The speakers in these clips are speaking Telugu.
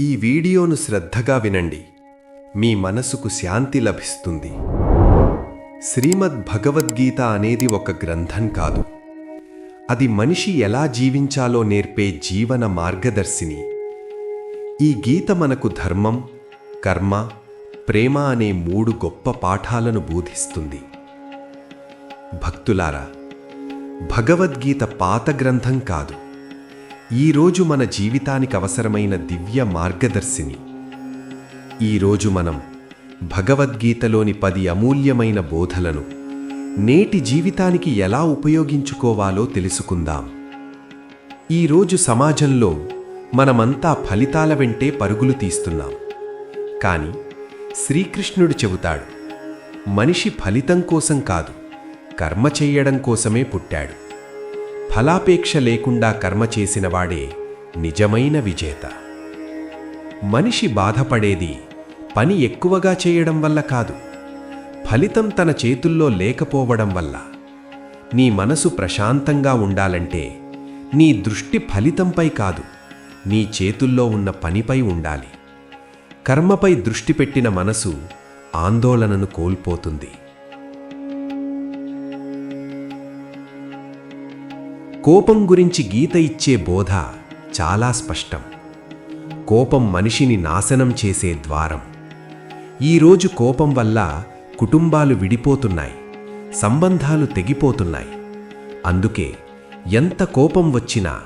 ఈ వీడియోను శ్రద్ధగా వినండి. మీ మనసుకు శాంతి లభిస్తుంది. శ్రీమద్ భగవద్గీత అనేది ఒక గ్రంథం కాదు. అది మనిషి ఎలా జీవించాలో నేర్పే జీవన మార్గదర్శిని. ఈ గీత మనకు ధర్మం కర్మ ప్రేమ అనే మూడు గొప్ప పాఠాలను బోధిస్తుంది. భక్తులారా భగవద్గీత పాత గ్రంథం కాదు. ఈరోజు మన జీవితానికి అవసరమైన దివ్య మార్గదర్శిని. ఈరోజు మనం భగవద్గీతలోని పది అమూల్యమైన బోధలను నేటి జీవితానికి ఎలా ఉపయోగించుకోవాలో తెలుసుకుందాం. ఈరోజు సమాజంలో మనమంతా ఫలితాల వెంటే పరుగులు తీస్తున్నాం. కానీ శ్రీకృష్ణుడు చెబుతాడు మనిషి ఫలితం కోసం కాదు కర్మ చెయ్యడం కోసమే పుట్టాడు. ఫలాపేక్ష లేకుండా కర్మ చేసినవాడే నిజమైన విజేత. మనిషి బాధపడేది పని ఎక్కువగా చేయడం వల్ల కాదు. ఫలితం తన చేతుల్లో లేకపోవడం వల్ల. నీ మనసు ప్రశాంతంగా ఉండాలంటే నీ దృష్టి ఫలితంపై కాదు నీ చేతుల్లో ఉన్న పనిపై ఉండాలి. కర్మపై దృష్టి పెట్టిన మనసు ఆందోళనను కోల్పోతుంది. కోపం గురించి గీత ఇచ్చే బోధ చాలా స్పష్టం. కోపం మనిషిని నాశనం చేసే ద్వారం. ఈరోజు కోపం వల్ల కుటుంబాలు విడిపోతున్నాయి సంబంధాలు తెగిపోతున్నాయి. అందుకే ఎంత కోపం వచ్చినా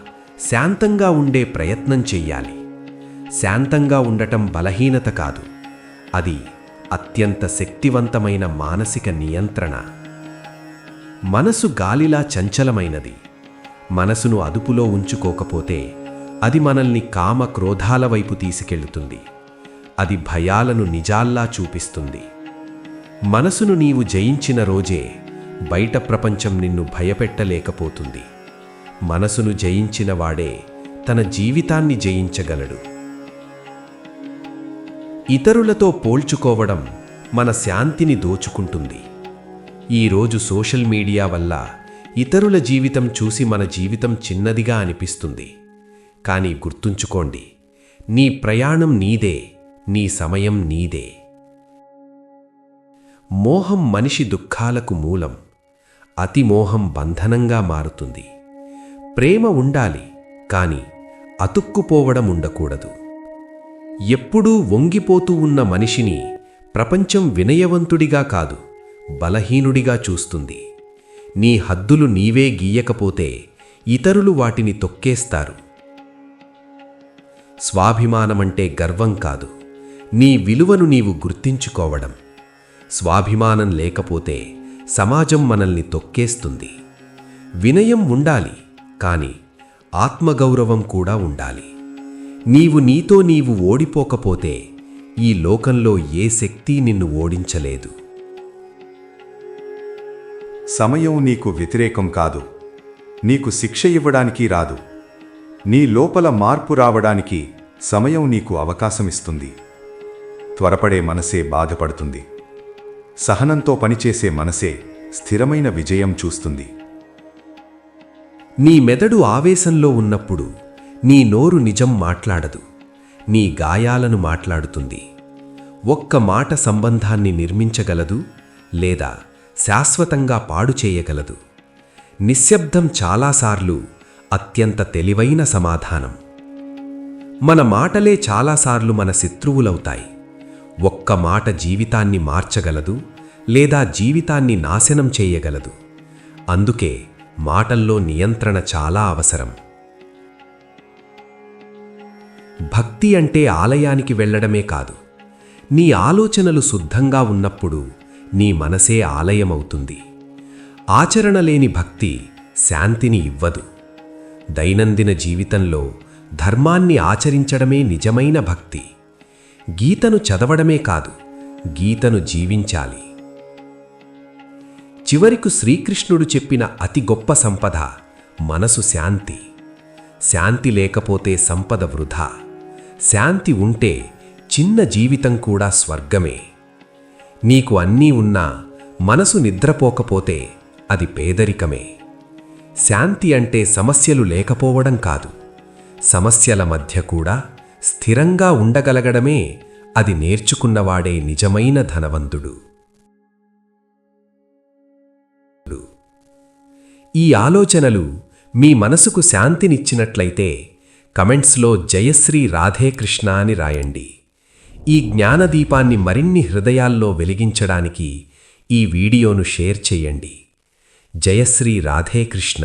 శాంతంగా ఉండే ప్రయత్నం చెయ్యాలి. శాంతంగా ఉండటం బలహీనత కాదు. అది అత్యంత శక్తివంతమైన మానసిక నియంత్రణ. మనసు గాలిలా చంచలమైనది. మనసును అదుపులో ఉంచుకోకపోతే అది మనల్ని కామ క్రోధాల వైపు తీసుకెళ్తుంది అది భయాలను నిజాల్లా చూపిస్తుంది. మనసును నీవు జయించిన రోజే బయట ప్రపంచం నిన్ను భయపెట్టలేకపోతుంది. మనసును జయించిన వాడే తన జీవితాన్ని జయించగలడు. ఇతరులతో పోల్చుకోవడం మన శాంతిని దోచుకుంటుంది. ఈరోజు సోషల్ మీడియా వల్ల ఇతరుల జీవితం చూసి మన జీవితం చిన్నదిగా అనిపిస్తుంది. కానీ గుర్తుంచుకోండి నీ ప్రయాణం నీదే నీ సమయం నీదే. మోహం మనిషి దుఃఖాలకు మూలం అతిమోహం బంధనంగా మారుతుంది. ప్రేమ ఉండాలి కాని అతుక్కుపోవడం ఉండకూడదు. ఎప్పుడూ వంగిపోతూ ఉన్న మనిషిని ప్రపంచం వినయవంతుడిగా కాదు బలహీనుడిగా చూస్తుంది. నీ హద్దులు నీవే గీయకపోతే ఇతరులు వాటిని తొక్కేస్తారు. స్వాభిమానమంటే గర్వం కాదు. నీ విలువను నీవు గుర్తించుకోవడం. స్వాభిమానం లేకపోతే సమాజం మనల్ని తొక్కేస్తుంది. వినయం ఉండాలి కాని ఆత్మగౌరవం కూడా ఉండాలి. నీవు నీతో నీవు ఓడిపోకపోతే ఈ లోకంలో ఏ శక్తి నిన్ను ఓడించలేదు. సమయం నీకు వ్యతిరేకం కాదు. నీకు శిక్ష ఇవ్వడానికి రాదు. నీ లోపల మార్పు రావడానికి సమయం నీకు అవకాశమిస్తుంది. త్వరపడే మనసే బాధపడుతుంది. సహనంతో పనిచేసే మనసే స్థిరమైన విజయం చూస్తుంది. నీ మెదడు ఆవేశంలో ఉన్నప్పుడు నీ నోరు నిజం మాట్లాడదు. నీ గాయాలను మాట్లాడుతుంది. ఒక్క మాట సంబంధాన్ని నిర్మించగలదు లేదా శాశ్వతంగా పాడు చేయగలదు. నిశ్శబ్దం చాలాసార్లు అత్యంత తెలివైన సమాధానం. మన మాటలే చాలాసార్లు మన శత్రువులవుతాయి. ఒక్క మాట జీవితాన్ని మార్చగలదు లేదా జీవితాన్ని నాశనం చేయగలదు. అందుకే మాటల్లో నియంత్రణ చాలా అవసరం. భక్తి అంటే ఆలయానికి వెళ్ళడమే కాదు. నీ ఆలోచనలు శుద్ధంగా ఉన్నప్పుడు నీ మనసే ఆలయమవుతుంది. ఆచరణ లేని భక్తి శాంతిని ఇవ్వదు. దైనందిన జీవితంలో ధర్మాన్ని ఆచరించడమే నిజమైన భక్తి. గీతను చదవడమే కాదు గీతను జీవించాలి. చివరికి శ్రీకృష్ణుడు చెప్పిన అతి గొప్ప సంపద మనసు శాంతి. శాంతి లేకపోతే సంపద వృధా. శాంతి ఉంటే చిన్న జీవితం కూడా స్వర్గమే. నీకు అన్నీ ఉన్నా మనసు నిద్రపోకపోతే అది పేదరికమే. శాంతి అంటే సమస్యలు లేకపోవడం కాదు. సమస్యల మధ్య కూడా స్థిరంగా ఉండగలగడమే అది నేర్చుకున్నవాడే నిజమైన ధనవంతుడు. ఈ ఆలోచనలు మీ మనసుకు శాంతినిచ్చినట్లయితే కమెంట్స్లో జయశ్రీ రాధేకృష్ణ అని రాయండి. ఈ జ్ఞానదీపాన్ని మరిన్ని హృదయాల్లో వెలిగించడానికి ఈ వీడియోను షేర్ చేయండి. జయశ్రీ రాధేకృష్ణ